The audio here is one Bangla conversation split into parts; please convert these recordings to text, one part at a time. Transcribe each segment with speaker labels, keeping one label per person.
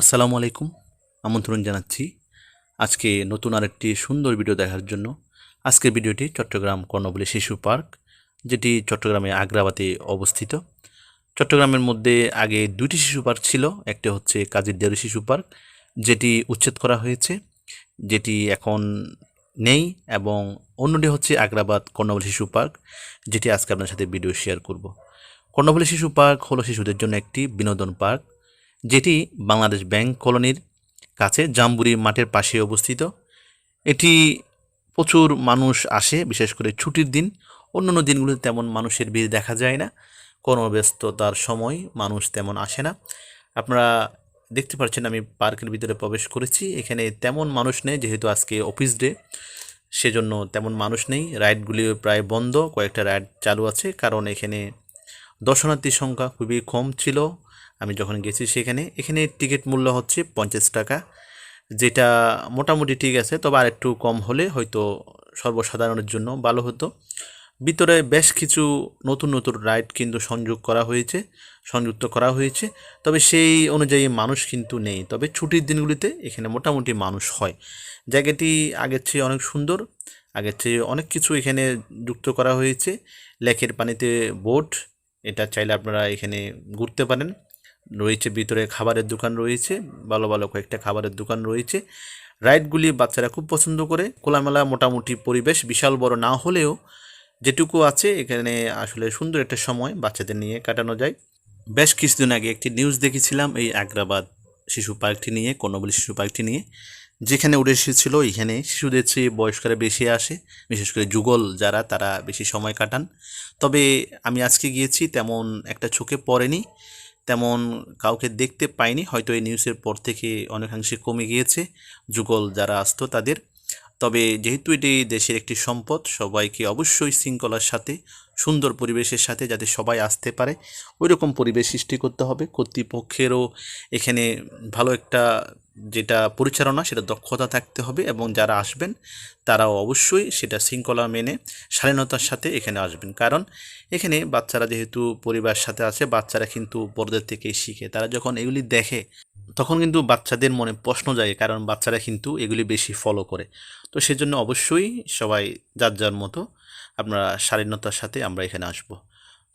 Speaker 1: আসসালামু আলাইকুম, আমন্ত্রণ জানাচ্ছি আজকে নতুন আরেকটি সুন্দর ভিডিও দেখার জন্য। আজকের ভিডিওটি চট্টগ্রাম কর্ণবলী শিশু পার্ক, যেটি চট্টগ্রামে আগ্রাবাতে অবস্থিত। চট্টগ্রামের মধ্যে আগে দুইটি শিশু পার্ক ছিল, একটি হচ্ছে কাজীর দেউরি শিশু পার্ক, যেটি উচ্ছেদ করা হয়েছে, যেটি এখন নেই, এবং অন্যটি হচ্ছে আগ্রাবাদ কর্ণবলী শিশু পার্ক, যেটি আজকে আপনার সাথে ভিডিও শেয়ার করব। কর্ণবলী শিশু পার্ক হলো শিশুদের জন্য একটি বিনোদন পার্ক যেটি বাংলাদেশ ব্যাংক কলোনির কাছে জাম্বুরি মাঠের পাশে অবস্থিত। এটি প্রচুর মানুষ আসে, বিশেষ করে ছুটির দিন। অন্যান্য দিনগুলোতে তেমন মানুষের ভিড় দেখা যায় না। কর্মব্যস্ততার সময় মানুষ তেমন আসে না। আপনারা দেখতে পাচ্ছেন আমি পার্কের ভিতরে প্রবেশ করেছি। এখানে তেমন মানুষ নেই, যেহেতু আজকে অফিস ডে, সেজন্য তেমন মানুষ নেই। রাইডগুলি প্রায় বন্ধ, কয়েকটা রাইড চালু আছে, কারণ এখানে দর্শনার্থীর সংখ্যা খুবই কম ছিল। আমি যখন গেছি সেখানে, এখানে টিকিট মূল্য হচ্ছে পঞ্চাশ টাকা, যেটা মোটামুটি ঠিক আছে, তবে আর একটু কম হলে হয়তো সর্বসাধারণের জন্য ভালো হতো। ভিতরে বেশ কিছু নতুন নতুন রাইড কিন্তু সংযোগ করা হয়েছে, সংযুক্ত করা হয়েছে, তবে সেই অনুযায়ী মানুষ কিন্তু নেই। তবে ছুটির দিনগুলিতে এখানে মোটামুটি মানুষ হয়। জায়গাটি আগের চেয়ে অনেক সুন্দর, আগের চেয়ে অনেক কিছু এখানে যুক্ত করা হয়েছে। লেকের পানিতে বোট এটা চাইলে আপনারা এখানে ঘুরতে পারেন। রয়েছে, ভিতরে খাবারের দোকান রয়েছে, ভালো ভালো কয়েকটা খাবারের দোকান রয়েছে। রাইডগুলি বাচ্চারা খুব পছন্দ করে। খোলামেলা, মোটামুটি পরিবেশ বিশাল বড়। না হলেও যেটুকু আছে, এখানে আসলে সুন্দর একটা সময় বাচ্চাদের নিয়ে কাটানো যায়। বেশ কিছুদিন আগে একটি নিউজ দেখেছিলাম, এই আগ্রাবাদ শিশু পার্কটি নিয়ে কর্ণবলী শিশু পার্কটি নিয়ে। যেখানে উঠে এসেছিল, এখানে শিশুদের চেয়ে বয়স্করা বেশি আসে। বিশেষ করে যুগল যারা, তারা বেশি সময় কাটান। তবে আমি আজকে গিয়েছি, তেমন একটা চোখে পড়েনি। তেমন কাউকে দেখতে পাইনি। হয়তো এই নিউজের পর থেকে অনেকাংশে কমে গিয়েছে যুগল যারা আসতো তাদের। তবে যেহেতু এটি দেশের একটি সম্পদ, সবাইকে অবশ্যই শৃঙ্খলার সাথে, সুন্দর পরিবেশের সাথে যাতে সবাই আসতে পারে ওই রকম পরিবেশ সৃষ্টি করতে হবে। কর্তৃপক্ষেরও এখানে ভালো একটা যেটা পরিচালনা, সেটা দক্ষতা থাকতে হবে এবং যারা আসবেন, তারাও অবশ্যই সেটা শৃঙ্খলা মেনে শালীনতার সাথে এখানে আসবেন। কারণ এখানে বাচ্চারা যেহেতু পরিবার সাথে আছে, বাচ্চারা কিন্তু বড়দের থেকেই শিখে। তারা যখন এগুলি দেখে, তখন কিন্তু বাচ্চাদের মনে প্রশ্ন যায় কারণ বাচ্চারা কিন্তু এগুলি বেশি ফলো করে। তো সেজন্য অবশ্যই সবাই যার যার মতো আপনারা শালীনতার সাথে আমরা এখানে আসব।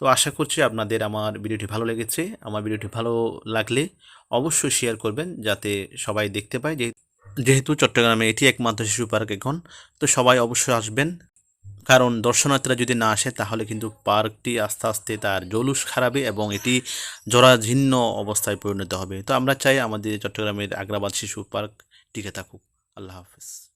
Speaker 1: তো আশা করছি আপনাদের আমার ভিডিওটি ভালো লেগেছে। আমার ভিডিওটি ভালো লাগলে অবশ্যই শেয়ার করবেন যাতে সবাই দেখতে পায় যেহেতু চট্টগ্রামে এটি একমাত্র শিশু পার্ক এখন, তো সবাই অবশ্যই আসবেন। কারণ দর্শনার্থীরা যদি না আসে, তাহলে কিন্তু পার্কটি আস্তে আস্তে তার জলুস খারাবে এবং এটি জরাজীর্ণ অবস্থায় পরিণত হবে। তো আমরা চাই আমাদের চট্টগ্রামের আগ্রাবাদ শিশু পার্ক টিকে থাকুক। আল্লাহ হাফেজ।